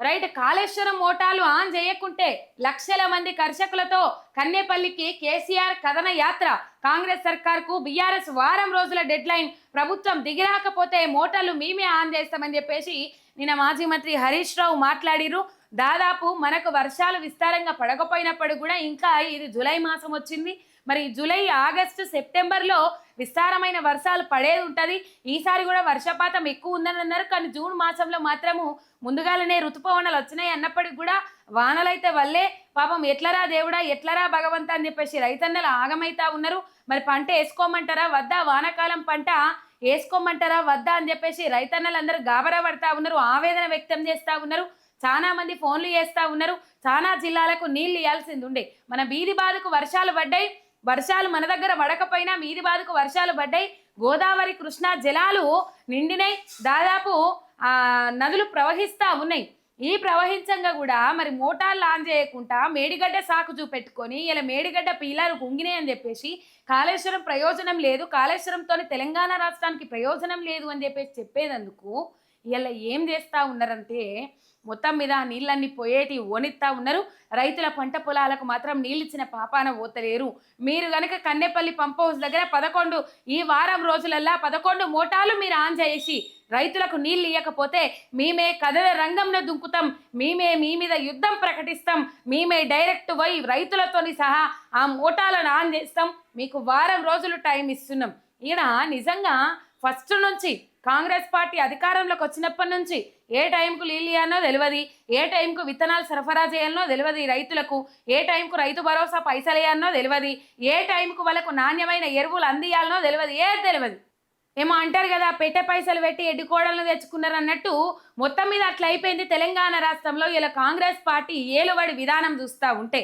Right Kaleshwaram మోటార్లు on చేయకుంటే లక్షల మంది కర్షకులతో కన్నేపల్లికి కేసీఆర్ కథన యాత్ర. కాంగ్రెస్ సర్కార్కు బీఆర్ఎస్ వారం రోజుల డెడ్ లైన్ ప్రభుత్వం దిగిరాకపోతే మోటార్లు మేమే ఆన్ చేస్తామని చెప్పేసి నిన్న మాజీ మంత్రి హరీష్ రావు మాట్లాడిరు దాదాపు మనకు వర్షాలు విస్తారంగా పడకపోయినప్పుడు కూడా ఇంకా ఇది జులై మాసం వచ్చింది. మరి జూలై ఆగస్టు సెప్టెంబర్లో విస్తారమైన వర్షాలు పడేది ఉంటుంది. ఈసారి కూడా వర్షపాతం ఎక్కువ ఉందని అన్నారు. కానీ జూన్ మాసంలో మాత్రము ముందుగాలనే ఋతుపవనాలు వచ్చినాయి అన్నప్పటికి కూడా వానలైతే వల్లే పాపం ఎట్లరా దేవుడా ఎట్లరా భగవంత అని చెప్పేసి రైతన్నలు ఆగమైతా ఉన్నారు. మరి పంట వేసుకోమంటారా వద్దా? వానకాలం పంట వేసుకోమంటారా వద్దా? అని చెప్పేసి రైతన్నలందరూ గాబరా పడతా ఉన్నారు. ఆవేదన వ్యక్తం చేస్తూ ఉన్నారు. చాలా మంది ఫోన్లు చేస్తూ ఉన్నారు. చాలా జిల్లాలకు నీళ్ళు ఇవ్వాల్సింది ఉండే. మన బీది బాధకు వర్షాలు పడ్డాయి. వర్షాలు మన దగ్గర పడకపోయినా మీది బాధకు వర్షాలు పడ్డాయి. గోదావరి కృష్ణా జలాలు నిండినాయి. దాదాపు ఆ నదులు ప్రవహిస్తా ఉన్నాయి. ఈ ప్రవహించంగా కూడా మరి మోటార్లు ఆన్ చేయకుండా మేడిగడ్డ సాకు చూపెట్టుకొని ఇలా మేడిగడ్డ పీలాలు కుంగినాయి అని చెప్పేసి కాళేశ్వరం ప్రయోజనం లేదు. కాళేశ్వరంతో తెలంగాణ రాష్ట్రానికి ప్రయోజనం లేదు అని చెప్పేసి చెప్పేదందుకు ఇలా ఏం చేస్తూ ఉన్నారంటే మొత్తం మీద నీళ్ళన్నీ పోయేటి ఓనెత్తా ఉన్నారు. రైతుల పంట పొలాలకు మాత్రం నీళ్ళు ఇచ్చిన పాపాన పోతలేరు మీరు గనక కన్నెపల్లి పంప్ హౌస్ దగ్గర పదకొండు ఈ వారం రోజులల్లా పదకొండు మోటార్లు మీరు ఆన్ చేసి రైతులకు నీళ్ళు ఇవ్వకపోతే మేమే కథల రంగంలో దుంకుతాం. మేమే మీ మీద యుద్ధం ప్రకటిస్తాం. మేమే డైరెక్ట్ పోయి రైతులతోని సహా ఆ మోటాలను ఆన్ చేస్తాం. మీకు వారం రోజులు టైం ఇస్తున్నాం. ఈడ నిజంగా ఫస్ట్ నుంచి కాంగ్రెస్ పార్టీ అధికారంలోకి వచ్చినప్పటి నుంచి ఏ టైంకు నీళ్ళు ఇవ్వాలనో తెలియదు ఏ టైంకు విత్తనాలు సరఫరా చేయాలనో తెలియదు రైతులకు. ఏ టైంకు రైతు భరోసా పైసలు వేయాలనో తెలియదు ఏ టైంకు వాళ్ళకు నాణ్యమైన ఎరువులు అందియాలనో తెలియదు ఏది తెలియదు ఏమో అంటారు కదా పెట్టే పైసలు పెట్టి ఎడ్డుకోవడాలను తెచ్చుకున్నారు అన్నట్టు మొత్తం మీద అట్లయిపోయింది తెలంగాణ రాష్ట్రంలో. ఇలా కాంగ్రెస్ పార్టీ ఏలుబడి విధానం చూస్తూ ఉంటే.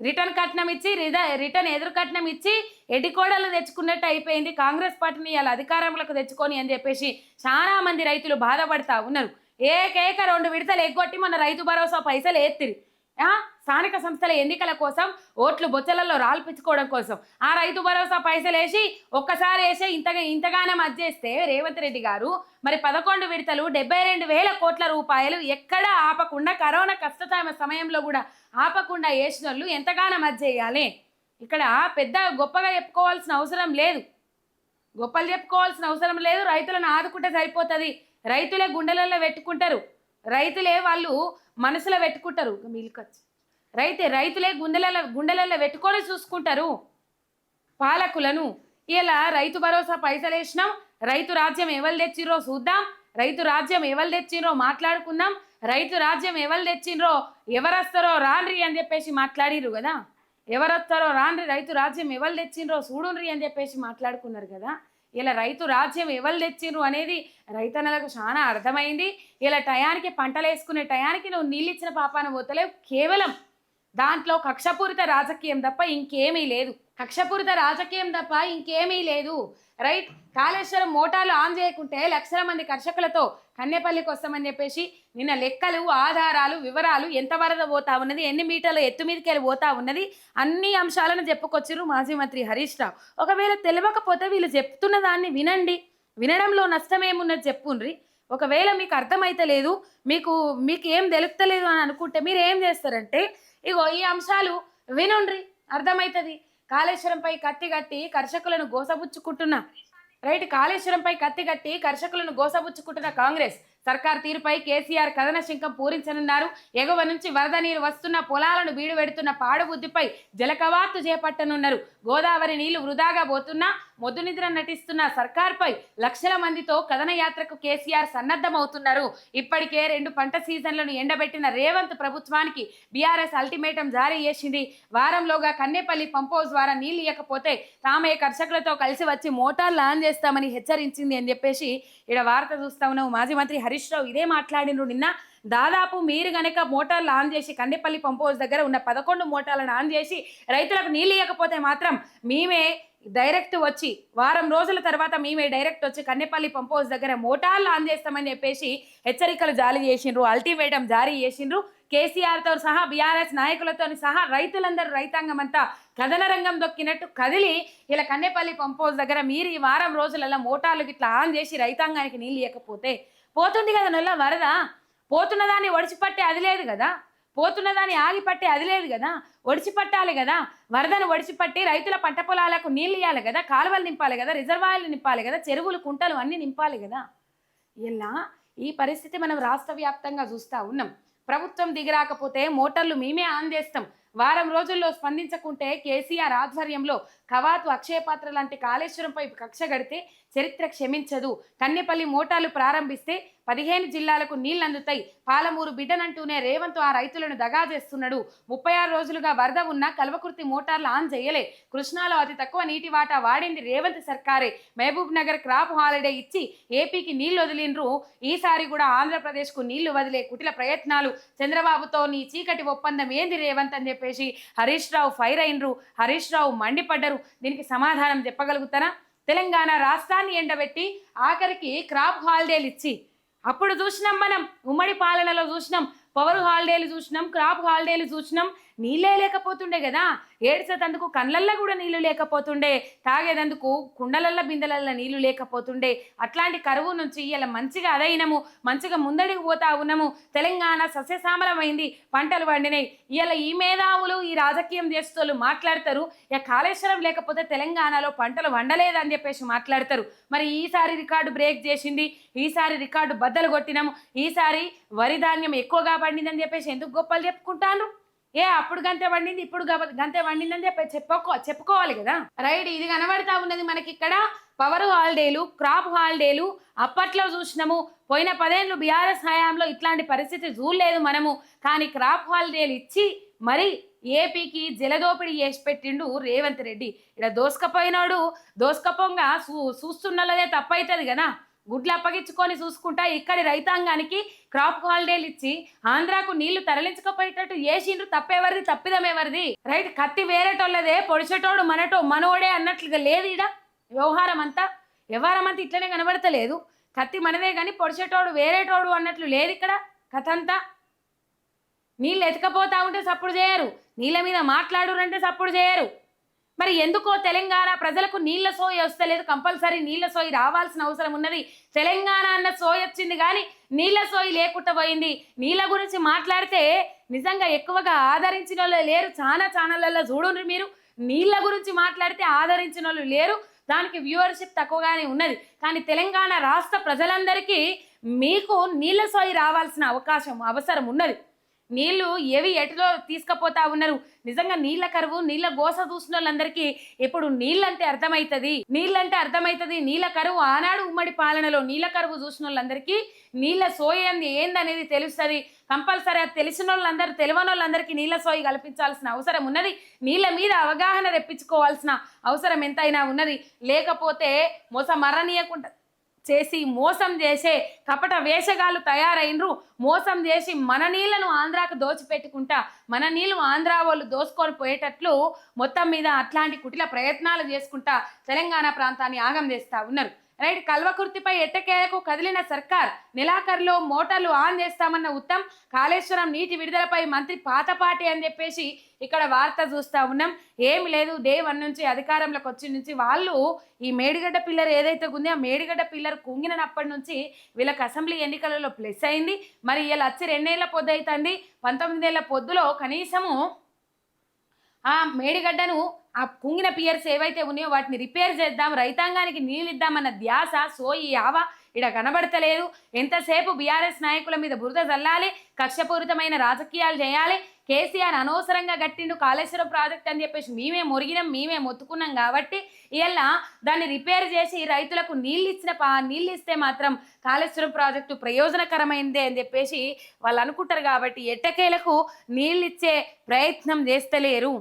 రిటర్న్ కట్నం ఇచ్చి రిద రిటర్న్ ఎదురు కట్నం ఇచ్చి ఎడికోడలు తెచ్చుకున్నట్టు అయిపోయింది. కాంగ్రెస్ పార్టీని ఇలా అధికారంలోకి తెచ్చుకొని అని చెప్పేసి చాలా మంది రైతులు బాధపడతా ఉన్నారు. ఏకేక రెండు విడతలు ఎగ్గొట్టి మన రైతు భరోసా పైసలు ఎత్తిరి స్థానిక సంస్థల ఎన్నికల కోసం ఓట్లు బొచ్చలలో రాల్పించుకోవడం కోసం ఆ రైతు భరోసా పైసలు వేసి ఒక్కసారి వేసి ఇంతగా ఇంతగానే మధ్యేస్తే రేవంత్ రెడ్డి గారు మరి పదకొండు విడతలు డెబ్బై రెండు వేల కోట్ల రూపాయలు ఎక్కడా ఆపకుండా కరోనా కష్టతమ సమయంలో కూడా ఆపకుండా వేసిన వాళ్ళు ఎంతగానో మధ్యేయాలి ఇక్కడ పెద్ద గొప్పగా చెప్పుకోవాల్సిన అవసరం లేదు. గొప్పలు చెప్పుకోవాల్సిన అవసరం లేదు. రైతులను ఆదుకుంటే సరిపోతుంది. రైతులే గుండెలలో పెట్టుకుంటారు. రైతులే వాళ్ళు మనసులో పెట్టుకుంటారు. మిల్కొచ్చి రైతే రైతులే గుండెలలో గుండెలలో పెట్టుకొని చూసుకుంటారు. పాలకులను ఇలా రైతు భరోసా పైసలు వేసినాం రైతు రాజ్యం ఎవరు తెచ్చిరో చూద్దాం రైతు రాజ్యం ఎవరు తెచ్చిరో మాట్లాడుకుందాం రైతు రాజ్యం ఎవరు తెచ్చిండ్రో ఎవరొస్తారో రాన్రి అని చెప్పేసి మాట్లాడిరు కదా. ఎవరొస్తారో రాన్రి రైతు రాజ్యం ఎవరు తెచ్చిండ్రో చూడుండ్రి అని చెప్పేసి మాట్లాడుకున్నారు కదా. ఇలా రైతు రాజ్యం ఎవరు తెచ్చిండ్రు అనేది రైతన్నలకు చాలా అర్థమైంది. ఇలా టయానికి పంటలు వేసుకునే టయానికి నువ్వు నీళ్ళు ఇచ్చిన పాపాన పోతలేవు కేవలం దాంట్లో కక్షపూరిత రాజకీయం తప్ప ఇంకేమీ లేదు. కక్షపూరిత రాజకీయం తప్ప ఇంకేమీ లేదు. రైట్? కాళేశ్వరం మోటార్లు ఆన్ చేయకుంటే లక్షల మంది కర్షకులతో కన్యపల్లికి వస్తామని చెప్పేసి నిన్న లెక్కలు ఆధారాలు వివరాలు ఎంత వరద పోతా ఉన్నది ఎన్ని మీటర్ల ఎత్తు మీదకి వెళ్ళి పోతా ఉన్నది అన్ని అంశాలను చెప్పుకొచ్చారు మాజీ మంత్రి హరీష్ రావు. ఒకవేళ తెలియకపోతే వీళ్ళు చెప్తున్న దాన్ని వినండి. వినడంలో నష్టమేమున్నది చెప్పుండ్రి. ఒకవేళ మీకు అర్థమైతే లేదు మీకు మీకు ఏం తెలుపుతలేదు అని అనుకుంటే మీరు ఏం చేస్తారంటే ఇగో ఈ అంశాలు వినుండ్రి అర్థమవుతుంది కాళేశ్వరంపై కత్తి కట్టి కర్షకులను గోసబుచ్చుకుంటున్నా రైట్? కాళేశ్వరంపై కత్తి కట్టి కర్షకులను గోసబుచ్చుకుంటున్న కాంగ్రెస్ సర్కార్ తీరుపై కేసీఆర్ కథన శంఖం పూరించనున్నారు. ఎగువ నుంచి వరద నీరు వస్తున్న పొలాలను బీడు పెడుతున్న పాడుబుద్ధిపై జలకవాత్తు చేపట్టనున్నారు. గోదావరి నీళ్ళు వృధాగా పోతున్నా మొద్దునిద్ర నటిస్తున్న సర్కార్పై లక్షల మందితో కథన యాత్రకు కేసీఆర్ సన్నద్ధమవుతున్నారు. ఇప్పటికే రెండు పంట సీజన్లను ఎండబెట్టిన రేవంత్ ప్రభుత్వానికి బీఆర్ఎస్ అల్టిమేటం జారీ చేసింది. వారంలోగా కన్నేపల్లి పంప్ హౌస్ ద్వారా నీళ్ళు ఇవ్వకపోతే తామే కర్షకులతో కలిసి వచ్చి మోటార్లు ఆన్ చేస్తామని హెచ్చరించింది అని చెప్పేసి ఇక్కడ వార్త చూస్తా ఉన్నావు. మాజీ మంత్రి హరీష్ రావు ఇదే మాట్లాడినరు నిన్న. దాదాపు మీరు గనక మోటార్లు ఆన్ చేసి కండేపల్లి పంప్ హౌస్ దగ్గర ఉన్న పదకొండు మోటార్లను ఆన్ చేసి రైతులకు నీళ్ళు ఇవ్వకపోతే మాత్రం మేమే డైరెక్ట్ వచ్చి వారం రోజుల తర్వాత మేమే డైరెక్ట్ వచ్చి కన్నెపల్లి పంప్ హౌస్ దగ్గర మోటార్లు ఆన్ చేస్తామని చెప్పేసి హెచ్చరికలు జారీ చేసిండ్రు అల్టిమేటం జారీ చేసిండ్రు. కేసీఆర్తో సహా బీఆర్ఎస్ నాయకులతో సహా రైతులందరూ రైతాంగం అంతా కథన రంగం దొక్కినట్టు కదిలి ఇలా కన్నెపల్లి పంప్ హౌస్ దగ్గర మీరు ఈ వారం రోజులలో మోటార్లు ఇట్లా ఆన్ చేసి రైతాంగానికి నీళ్ళు ఇవ్వకపోతే పోతుంది కదా నల్ల వరద? పోతున్నదాన్ని ఒడిచిపట్టే అది లేదు కదా? పోతున్న దాన్ని ఆగిపట్టే అది లేదు కదా. ఒడిచిపట్టాలి కదా. వరదను ఒడిచిపట్టి రైతుల పంట పొలాలకు నీళ్ళు ఇవ్వాలి కదా. కాలువలు నింపాలి కదా. రిజర్వాయర్లు నింపాలి కదా. చెరువులు కుంటలు అన్నీ నింపాలి కదా. ఇలా ఈ పరిస్థితి మనం రాష్ట్ర వ్యాప్తంగా చూస్తూ ఉన్నాం. ప్రభుత్వం దిగిరాకపోతే మోటార్లు మేమే ఆన్ చేస్తాం వారం రోజుల్లో స్పందించకుంటే కేసీఆర్ ఆధ్వర్యంలో కవాతు అక్షయపాత్ర లాంటి కాళేశ్వరంపై కక్ష గడితే చరిత్ర క్షమించదు. కన్నెపల్లి మోటార్లు ప్రారంభిస్తే పదిహేను జిల్లాలకు నీళ్ళందుతాయి. పాలమూరు బిడ్డనంటూనే రేవంత్ ఆ రైతులను దగా చేస్తున్నాడు. ముప్పై ఆరు రోజులుగా వరద ఉన్న కల్వకుర్తి మోటార్లు ఆన్ చేయలే. కృష్ణాలో అతి తక్కువ నీటి వాటా వాడింది రేవంత్ సర్కారే. మహబూబ్ నగర్ క్రాప్ హాలిడే ఇచ్చి ఏపీకి నీళ్ళు వదిలిండ్రు. ఈసారి కూడా ఆంధ్రప్రదేశ్కు నీళ్ళు వదిలే కుటిల ప్రయత్నాలు. చంద్రబాబుతో నీ చీకటి ఒప్పందం ఏంది రేవంత్ అని చెప్పేసి హరీష్ రావు ఫైర్ అయినరు. హరీష్ రావు మండిపడ్డరు. దీనికి సమాధానం చెప్పగలుగుతారా? తెలంగాణ రాష్ట్రాన్ని ఎండబెట్టి ఆఖరికి క్రాప్ హాలిడేలు ఇచ్చి అప్పుడు చూసినాం మనం ఉమ్మడి పాలనలో చూసినాం పవర్ హాలిడేలు చూసినాం క్రాప్ హాలిడేలు చూసినాం నీళ్ళే లేకపోతుండే కదా. ఏడ్చేటందుకు కళ్ళల్లో కూడా నీళ్ళు లేకపోతుండే. తాగేదందుకు కుండలల్లో బిందెలల్లో నీళ్ళు లేకపోతుండే. అట్లాంటి కరువు నుంచి ఇలా మంచిగా అదైనము మంచిగా ముందడికి పోతా ఉన్నాము. తెలంగాణ సస్యశ్యామలమైంది పంటలు పండినాయి. ఇలా ఈ మేధావులు ఈ రాజకీయం చేస్తూ మాట్లాడతారు. ఇక కాళేశ్వరం లేకపోతే తెలంగాణలో పంటలు వండలేదని చెప్పేసి మాట్లాడతారు. మరి ఈసారి రికార్డు బ్రేక్ చేసింది ఈసారి రికార్డు బద్దలు కొట్టినాము ఈసారి వరి ధాన్యం ఎక్కువగా పండిందని చెప్పేసి ఎందుకు గొప్పలు చెప్పుకుంటాను ఏ అప్పుడు గంతే వండింది ఇప్పుడు గబ- గంతే వండిందని చెప్పి చెప్పుకో చెప్పుకోవాలి కదా. రైట్ ఇది కనబడతా ఉన్నది మనకి ఇక్కడ పవర్ హాలిడేలు క్రాప్ హాలిడేలు అప్పట్లో చూసినాము. పోయిన పదేళ్ళు బీఆర్ఎస్ హయాంలో ఇట్లాంటి పరిస్థితి చూడలేదు మనము. కానీ క్రాప్ హాలిడేలు ఇచ్చి మరి ఏపీకి జలదోపిడి చేసి పెట్టిండు రేవంత్ రెడ్డి. ఇక్కడ దోసుకపోయినాడు దోసుకపోగా చూ చూస్తున్నదే తప్పైతుంది కదా. గుడ్లు అప్పగించుకొని చూసుకుంటా ఇక్కడి రైతాంగానికి క్రాప్ హాలిడేలు ఇచ్చి ఆంధ్రాకు నీళ్ళు తరలించకపోయేటట్టు ఏసిండ్రు తప్పేవరిది తప్పిదమేవరిది? రైట్ కత్తి వేరేటోళ్ళదే పొడిచేటోడు మనటో మనోడే అన్నట్లుగా లేదు ఇడ వ్యవహారం అంతా వ్యవహారం అంతా ఇట్లనే కనబడతలేదు. కత్తి మనదే కానీ పొడిచేటోడు వేరేటోడు అన్నట్లు లేదు ఇక్కడ కథ అంతా నీళ్ళు ఎతకపోతా ఉంటే సప్పుడు చేయరు. నీళ్ళ మీద మాట్లాడురంటే సప్పుడు చేయరు. మరి ఎందుకో తెలంగాణ ప్రజలకు నీళ్ళ సోయి వస్తలేదు? కంపల్సరీ నీళ్ళ సోయి రావాల్సిన అవసరం ఉన్నది. తెలంగాణ అన్న సోయి వచ్చింది కానీ నీళ్ళ సోయి లేకుండా పోయింది. నీళ్ళ గురించి మాట్లాడితే నిజంగా ఎక్కువగా ఆదరించిన వాళ్ళు లేరు. చాలా ఛానళ్ళల్లో చూడండి మీరు. నీళ్ళ గురించి మాట్లాడితే ఆదరించిన వాళ్ళు లేరు. దానికి వ్యూవర్షిప్ తక్కువగానే ఉన్నది. కానీ తెలంగాణ రాష్ట్ర ప్రజలందరికీ మీకు నీళ్ళ సోయి రావాల్సిన అవకాశం అవసరం ఉన్నది. నీళ్ళు ఏవి ఎటులో తీసుకుపోతా ఉన్నారు? నిజంగా నీళ్ళ కరువు నీళ్ళ గోస చూసిన వాళ్ళందరికీ ఇప్పుడు నీళ్ళంటే అర్థమవుతుంది నీళ్ళంటే అర్థమవుతుంది నీళ్ళ కరువు ఆనాడు ఉమ్మడి పాలనలో నీళ్ళ కరువు చూసిన వాళ్ళందరికీ నీళ్ళ సోయంది ఏందనేది తెలుస్తుంది. కంపల్సరీ అది తెలిసిన వాళ్ళందరూ తెలియని వాళ్ళందరికీ నీళ్ళ సోయి కల్పించాల్సిన అవసరం ఉన్నది. నీళ్ళ మీద అవగాహన రెప్పించుకోవాల్సిన అవసరం ఎంతైనా ఉన్నది. లేకపోతే మొస మరణీయకుండా చేసి మోసం చేసే కపట వేషగాళ్ళు తయారైనరు. మోసం చేసి మన నీళ్ళను ఆంధ్రాకు దోచిపెట్టుకుంటా మన నీళ్ళు ఆంధ్ర వాళ్ళు దోసుకొని పోయేటట్లు మొత్తం మీద అట్లాంటి కుటిల ప్రయత్నాలు చేసుకుంటా తెలంగాణ ప్రాంతాన్ని ఆగం చేస్తా ఉన్నారు. రైట్ కల్వకుర్తిపై ఎట్టకేలకు కదిలిన సర్కార్ నెలాఖరులో మోటార్లు ఆన్ చేస్తామన్న ఉత్తమ్ కాళేశ్వరం నీటి విడుదలపై మంత్రి పాతపాటి అని చెప్పేసి ఇక్కడ వార్త చూస్తా ఉన్నాం. ఏమి లేదు డే వన్ నుంచి అధికారంలోకి వచ్చి నుంచి వాళ్ళు ఈ మేడిగడ్డ పిల్లర్ ఏదైతే ఉందో ఆ మేడిగడ్డ పిల్లర్ కుంగినప్పటి నుంచి వీళ్ళకి అసెంబ్లీ ఎన్నికలలో ప్లస్ అయింది. మరి వీళ్ళు వచ్చి రెండేళ్ళ పొద్దు అవుతుంది. పంతొమ్మిదేళ్ళ పొద్దులో కనీసము ఆ మేడిగడ్డను ఆ కుంగిన పియర్స్ ఏవైతే ఉన్నాయో వాటిని రిపేర్ చేద్దాం రైతాంగానికి నీళ్ళు ఇద్దామన్న ధ్యాస సోయి యావ ఇడ కనబడతలేదు. ఎంతసేపు బీఆర్ఎస్ నాయకుల మీద బురద చల్లాలి కక్షపూరితమైన రాజకీయాలు చేయాలి కేసీఆర్ అనవసరంగా గట్టిండు కాళేశ్వరం ప్రాజెక్ట్ అని చెప్పేసి మేమే మొరిగినాం మేమే మొత్తుకున్నాం కాబట్టి ఇలా దాన్ని రిపేర్ చేసి రైతులకు నీళ్ళు ఇచ్చిన పా నీళ్ళు ఇస్తే మాత్రం కాళేశ్వరం ప్రాజెక్టు ప్రయోజనకరమైందే అని చెప్పేసి వాళ్ళు అనుకుంటారు కాబట్టి ఎట్టకేలకు నీళ్ళు ఇచ్చే ప్రయత్నం చేస్తలేరు.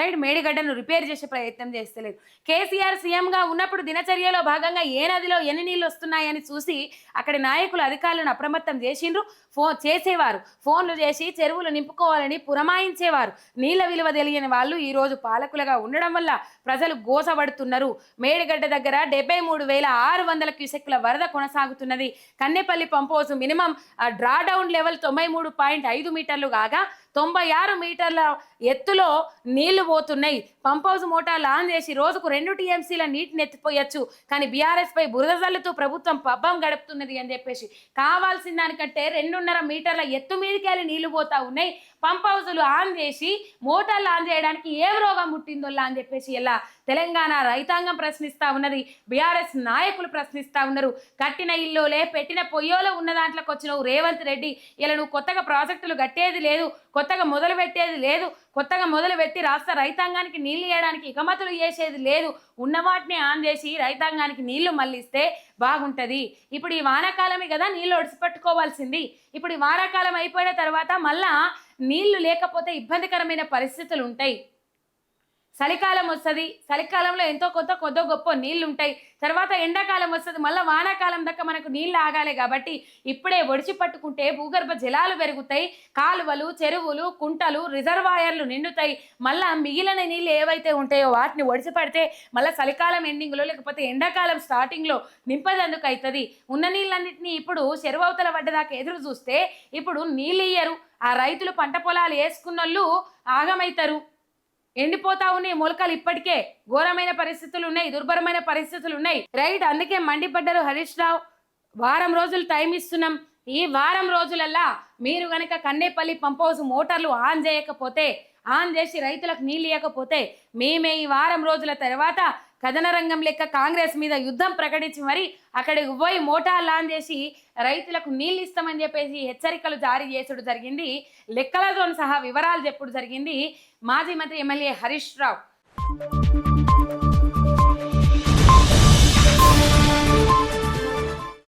రైట్ మేడిగడ్డను రిపేర్ చేసే ప్రయత్నం చేస్తలేదు. కేసీఆర్ సీఎంగా ఉన్నప్పుడు దినచర్యలో భాగంగా ఏ నదిలో ఎన్ని నీళ్ళు వస్తున్నాయని చూసి అక్కడి నాయకులు అధికారులను అప్రమత్తం చేసిండ్రు. ఫోన్ చేసేవారు. ఫోన్లు చేసి చెరువులు నింపుకోవాలని పురమాయించేవారు. నీళ్ళ విలువ తెలియని వాళ్ళు ఈరోజు పాలకులుగా ఉండడం వల్ల ప్రజలు గోసబడుతున్నారు మేడిగడ్డ దగ్గర డెబ్బై మూడు వేల ఆరు వందల క్యూసెక్ల వరద కొనసాగుతున్నది. Kannepalli పంపోసు minimum draw down level తొంభై మూడు పాయింట్ ఐదు మీటర్లు కాగా తొంభై ఆరు మీటర్ల ఎత్తులో నీళ్ళు పోతున్నాయి. పంప్ హౌస్ మోటార్లు ఆన్ చేసి రోజుకు రెండు టీఎంసీల నీటిని ఎత్తిపోయొచ్చు. కానీ బీఆర్ఎస్ పై బురద జల్లుతూ ప్రభుత్వం పబ్బం గడుపుతున్నది అని చెప్పేసి. కావాల్సిన దానికంటే రెండు రెండున్నర మీటర్ల ఎత్తు మీదకి వెళ్ళి నీళ్ళు పోతా ఉన్నాయి. పంప్ హౌజులు ఆన్ చేసి మోటార్లు ఆన్ చేయడానికి ఏం రోగం పుట్టిందోలా అని చెప్పేసి ఇలా తెలంగాణ రైతాంగం ప్రశ్నిస్తా ఉన్నది బీఆర్ఎస్ నాయకులు ప్రశ్నిస్తా ఉన్నారు. కట్టిన ఇల్లులే పెట్టిన పొయ్యోలో ఉన్న దాంట్లోకి వచ్చినవు రేవంత్ రెడ్డి. ఇలా నువ్వు కొత్తగా ప్రాజెక్టులు కట్టేది లేదు కొత్తగా మొదలు పెట్టేది లేదు కొత్తగా మొదలు పెట్టి రాష్ట్ర రైతాంగానికి నీళ్ళు ఇవ్వడానికి ఇకమతులు చేసేది లేదు. ఉన్న వాటిని ఆన్ చేసి రైతాంగానికి నీళ్ళు మళ్ళిస్తే బాగుంటుంది. ఇప్పుడు ఈ వానాకాలమే కదా నీళ్ళు ఒడిసిపెట్టుకోవాల్సింది. ఇప్పుడు ఈ వానాకాలం అయిపోయిన తర్వాత మళ్ళా నీళ్ళు లేకపోతే ఇబ్బందికరమైన పరిస్థితులు ఉంటాయి. చలికాలం వస్తుంది. చలికాలంలో ఎంతో కొంత కొద్దో గొప్ప నీళ్ళు ఉంటాయి తర్వాత ఎండాకాలం వస్తుంది. మళ్ళీ వానాకాలం దాకా మనకు నీళ్ళు ఆగాలి కాబట్టి ఇప్పుడే ఒడిచి పట్టుకుంటే భూగర్భ జలాలు పెరుగుతాయి. కాలువలు చెరువులు కుంటలు రిజర్వాయర్లు నిండుతాయి. మళ్ళీ మిగిలిన నీళ్ళు ఏవైతే ఉంటాయో వాటిని ఒడిచి పడితే మళ్ళీ చలికాలం ఎండింగ్లో లేకపోతే ఎండాకాలం స్టార్టింగ్లో నింపదందుకు అవుతుంది ఉన్న నీళ్ళన్నింటినీ ఇప్పుడు చెరువవతల పడ్డదాకా ఎదురు చూస్తే ఇప్పుడు నీళ్ళు ఇయ్యరు. ఆ రైతులు పంట పొలాలు వేసుకున్నోళ్ళు ఆగమైతారు. ఎండిపోతా ఉన్నాయి మొలకలు ఇప్పటికే ఘోరమైన పరిస్థితులు ఉన్నాయి దుర్భరమైన పరిస్థితులు ఉన్నాయి రైట్ అందుకే మండిపడ్డారు హరీష్ రావు వారం రోజులు టైం ఇస్తున్నాం. ఈ వారం రోజులల్లా మీరు గనక కన్నేపల్లి పంప్ హౌస్ మోటార్లు ఆన్ చేయకపోతే ఆన్ చేసి రైతులకు నీళ్ళు ఇవ్వకపోతే మేమే ఈ వారం రోజుల తర్వాత కథన రంగం లెక్క కాంగ్రెస్ మీద యుద్ధం ప్రకటించి మరి అక్కడికి పోయి మోటార్ లాన్ చేసి రైతులకు నీళ్ళు ఇస్తామని చెప్పేసి హెచ్చరికలు జారీ చేసుడు జరిగింది. లెక్కలతో సహా వివరాలు చెప్పుడు జరిగింది. మాజీ మంత్రి ఎమ్మెల్యే హరీష్ రావు.